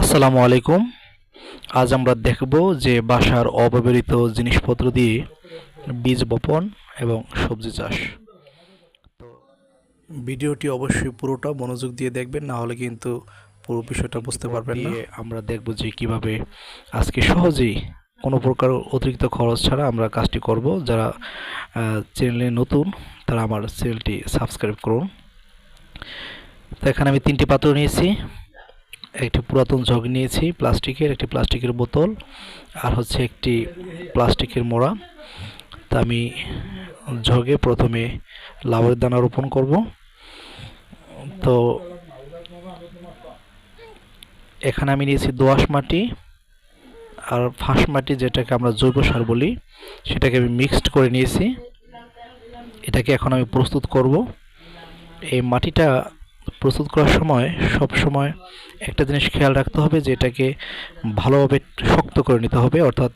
আসসালামু আলাইকুম। আজ আমরা দেখব যে বাসার অব্যবহৃত জিনিসপত্র দিয়ে বীজ বপন এবং সবজি চাষ। তো ভিডিওটি অবশ্যই পুরোটা মনোযোগ দিয়ে দেখবেন না হলে কিন্তু পুরো বিষয়টা বুঝতে পারবেন না। আমরা দেখব যে কীভাবে আজকে সহজেই কোনো প্রকার অতিরিক্ত খরচ ছাড়া আমরা কাজটি করব। যারা চ্যানেলে নতুন তারা আমার চ্যানেলটি সাবস্ক্রাইব করুন। তো এখানে আমি তিনটি পাত্র নিয়েছি। একটি পুরাতন জগ নিয়েছি, প্লাস্টিকের, একটি প্লাস্টিকের বোতল আর হচ্ছে একটি প্লাস্টিকের মোড়া। তা আমি জগে প্রথমে লাউয়ের দানা রোপণ করব। তো এখানে আমি নিয়েছি দোআঁশ মাটি আর ফাঁস মাটি যেটাকে আমরা জৈব সার বলি, সেটাকে আমি মিক্সড করে নিয়েছি। এটাকে এখন আমি প্রস্তুত করব। এই মাটিটা প্রস্তুত করার সময় সব সময় একটা জিনিস খেয়াল রাখতে হবে যে এটাকে ভালোভাবে শক্ত করে নিতে হবে, অর্থাৎ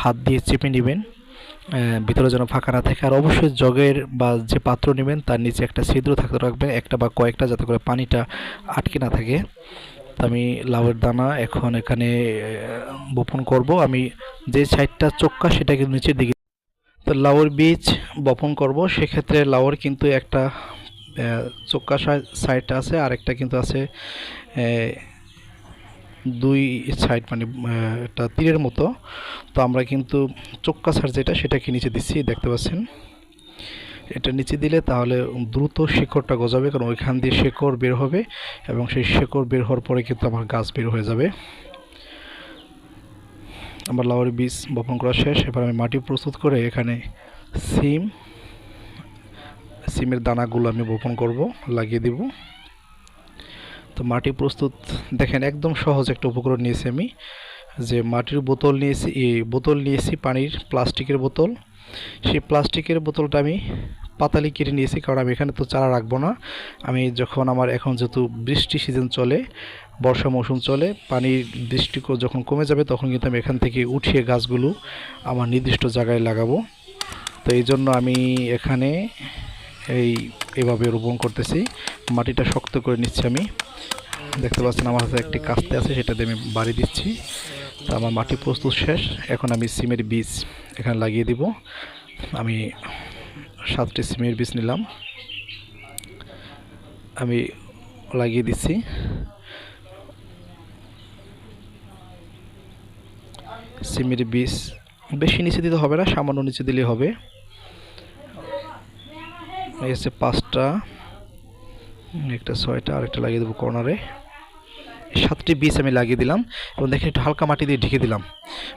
হাত দিয়ে চেপে নেবেন ভিতরে যেন ফাঁকা না থাকে। আর অবশ্যই জগের বা যে পাত্র নেবেন, তার নিচে একটা ছিদ্র থাকতে রাখবেন, একটা বা কয়েকটা, যাতে করে পানিটা আটকে না থাকে। আমি লাউয়ের দানা এখন এখানে বপন করব। আমি যে সাইডটা চোক্কা, সেটা কিন্তু নিচের দিকে তো লাউয়ের বীজ বপন করব। সেক্ষেত্রে লাউয়ের কিন্তু একটা চোক্কা সাইড আছে আর একটা কিন্তু আছে দুই সাইড মানে একটা তীরের মতো। তো আমরা কিন্তু চোক্কা সার যেটা, সেটাকে নিচে দিচ্ছি, দেখতে পাচ্ছেন। এটা নিচে দিলে তাহলে দ্রুত শিকড়টা গজাবে, কারণ ওইখান দিয়ে শেকড় বের হবে, এবং সেই শেকড় বের হওয়ার পরে কিন্তু আমার গাছ বের হয়ে যাবে। আমার লাউয়ের বীজ বপন করা শেষ, এবার আমি মাটি প্রস্তুত করে এখানে সিম সিমের দানাগুলো আমি বপন করব, লাগিয়ে দিব। তো মাটি প্রস্তুত, দেখেন একদম সহজ একটা উপকরণ নিয়েছি আমি। যে মাটির বোতল নিয়েছি, এই বোতল নিয়েছি পানির, প্লাস্টিকের বোতল। সেই প্লাস্টিকের বোতলটা আমি পাতালি কেটে নিয়েছি, কারণ আমি এখানে তো চারা রাখব না। আমি যখন আমার এখন যেহেতু বৃষ্টি সিজন চলে, বর্ষা মৌসুম চলে, পানির বৃষ্টি যখন কমে যাবে, তখন কিন্তু আমি এখান থেকে উঠিয়ে গাছগুলো আমার নির্দিষ্ট জায়গায় লাগাবো। তো এই জন্য আমি এখানে এই, এভাবে রোপণ করতেছি। মাটিটা শক্ত করে নিচ্ছি আমি। দেখতে পাচ্ছেন আমার হাতে একটি কাস্তে আছে, সেটা দিয়ে আমি বাড়ি দিচ্ছি। তো আমার মাটি প্রস্তুত শেষ। এখন আমি সিমের বীজ এখানে লাগিয়ে দিব। আমি সাতটি সিমের বীজ নিলাম। আমি লাগিয়ে দিচ্ছি। সিমের বীজ বেশি নিচে দিতে হবে না, সামান্য নিচে দিলেই হবে। হচ্ছে পাঁচটা। একটা ছয়টা, আরেকটা লাগিয়ে দেবো কর্নারে সাতটি বীজ আমি লাগিয়ে দিলাম এবং দেখেন একটু হালকা মাটি দিয়ে ঢেকে দিলাম।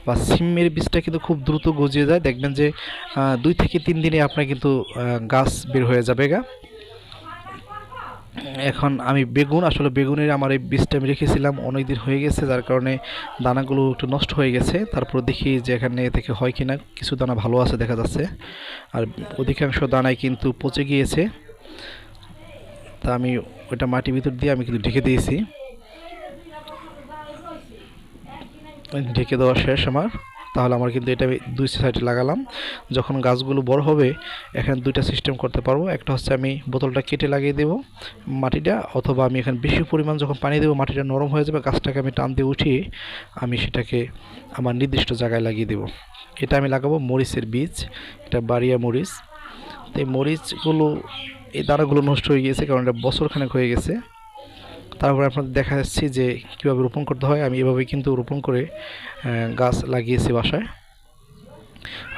বা সিমের বীজটা কিন্তু খুব দ্রুত গজিয়ে যায়। দেখবেন যে দুই থেকে তিন দিনে আপনার কিন্তু গাছ বের হয়ে যাবে গা। এখন আমি বেগুন, আসলে বেগুনের আমার এই বীজটা আমি রেখেছিলাম, অনেক দিন হয়ে গেছে, যার কারণে দানাগুলো একটু নষ্ট হয়ে গেছে। তারপর দেখি যে এখানে থেকে হয় কিনা, কিছু দানা ভালো আছে দেখা যাচ্ছে। আর অধিকাংশ দানায় কিন্তু পচে গিয়েছে। তা আমি ওইটা মাটির ভিতর দিয়ে আমি কিন্তু ঢেকে দিয়েছি। ঢেকে দেওয়া শেষ আমার। তাহলে আমার কিন্তু এটা আমি দুই সাইডে লাগালাম। যখন গাছগুলো বড় হবে, এখানে দুইটা সিস্টেম করতে পারব। একটা হচ্ছে আমি বোতলটা কেটে লাগিয়ে দেব মাটিটা, অথবা আমি এখানে বেশি পরিমাণ যখন পানি দেবো, মাটিটা নরম হয়ে যাবে, গাছটাকে আমি টান দিয়ে উঠিয়ে আমি সেটাকে আমার নির্দিষ্ট জায়গায় লাগিয়ে দেব। এটা আমি লাগাবো মরিচের বীজ। এটা বাড়িয়া মরিচ। তো এই মরিচগুলো, এই দানাগুলো নষ্ট হয়ে গিয়েছে, কারণ এটা বছরখানেক হয়ে গেছে। তারপরে আপনাদের দেখা যাচ্ছে যে কীভাবে রোপণ করতে হয়। আমি এভাবে কিন্তু রোপণ করে গাছ লাগিয়েছি বাসায়।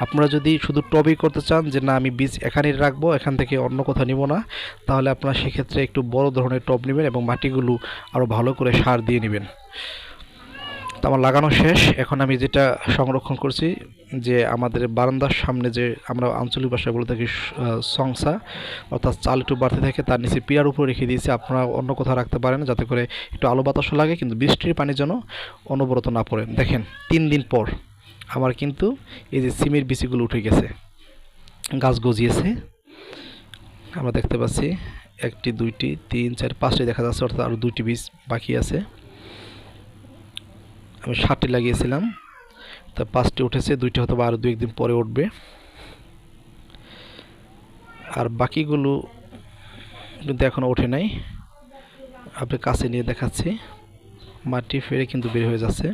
আপনারা যদি শুধু টবে করতে চান যে, না, আমি বীজ এখানে রাখব, এখান থেকে অন্য কোথাও নিব না, তাহলে আপনারা সেক্ষেত্রে একটু বড় ধরনের টব নেবেন এবং মাটিগুলো আরও ভালো করে সার দিয়ে নেবেন। তো আমার লাগানো শেষ। এখন আমি যেটা সংরক্ষণ করছি, যে আমাদের বারান্দার সামনে যে আমরা আঞ্চলিক ভাষায় বলে থাকি সংসা, অর্থাৎ চাল একটু বাড়তে থাকে, তার নিচে পিয়ার উপরে রেখে দিয়েছি। আপনারা অন্য কোথাও রাখতে পারেন, যাতে করে একটু আলো বাতাসও লাগে, কিন্তু বৃষ্টির পানি যেন অনবরত না পড়ে। দেখেন, তিন দিন পর আমার কিন্তু এই যে সিমের বিচিগুলো উঠে গেছে, গাছ গজিয়েছে। আমরা দেখতে পাচ্ছি, একটি, দুইটি, তিন, চার, পাঁচটি দেখা যাচ্ছে, অর্থাৎ আরও দুইটি বীজ বাকি আছে। আমি ষাটটি লাগিয়েছিলাম। তা পাঁচটি উঠেছে, দুইটি হয়তো আরও দু একদিন পরে উঠবে। আর বাকিগুলো কিন্তু এখনও ওঠে নাই। আপনি কাছে নিয়ে দেখাচ্ছি। মাটি ফেরে কিন্তু বের হয়ে যাচ্ছে।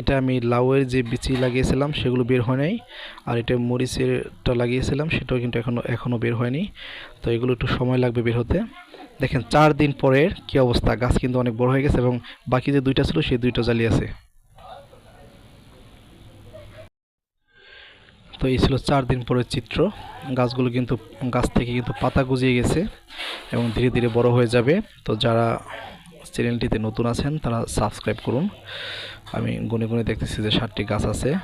এটা আমি লাউয়ের যে বিচি লাগিয়েছিলাম, সেগুলো বের হয় নাই। আর এটা মরিচেরটা লাগিয়েছিলাম, সেটাও কিন্তু এখনও এখনও বের হয়নি। তো এগুলো একটু সময় লাগবে বের হতে। দেখেন, চার দিন পরের কি অবস্থা? গাছ কিন্তু অনেক বড় হয়ে গেছে এবং বাকি যে দুইটা ছিল, সেই দুইটা জ্বালিয়ে আছে। তো এই ছিল চার দিন পরের চিত্র। গাছগুলো কিন্তু, গাছ থেকে কিন্তু পাতা গজিয়ে গেছে এবং ধীরে ধীরে বড় হয়ে যাবে। তো যারা চ্যানেলটিতে নতুন আছেন, তারা সাবস্ক্রাইব করুন। আমি গুনে গুনে দেখতেছি যে সাতটি গাছ আছে।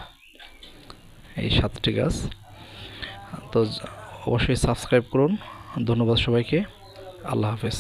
এই সাতটি গাছ। তো অবশ্যই সাবস্ক্রাইব করুন। ধন্যবাদ সবাইকে। আল্লাহ হাফেজ।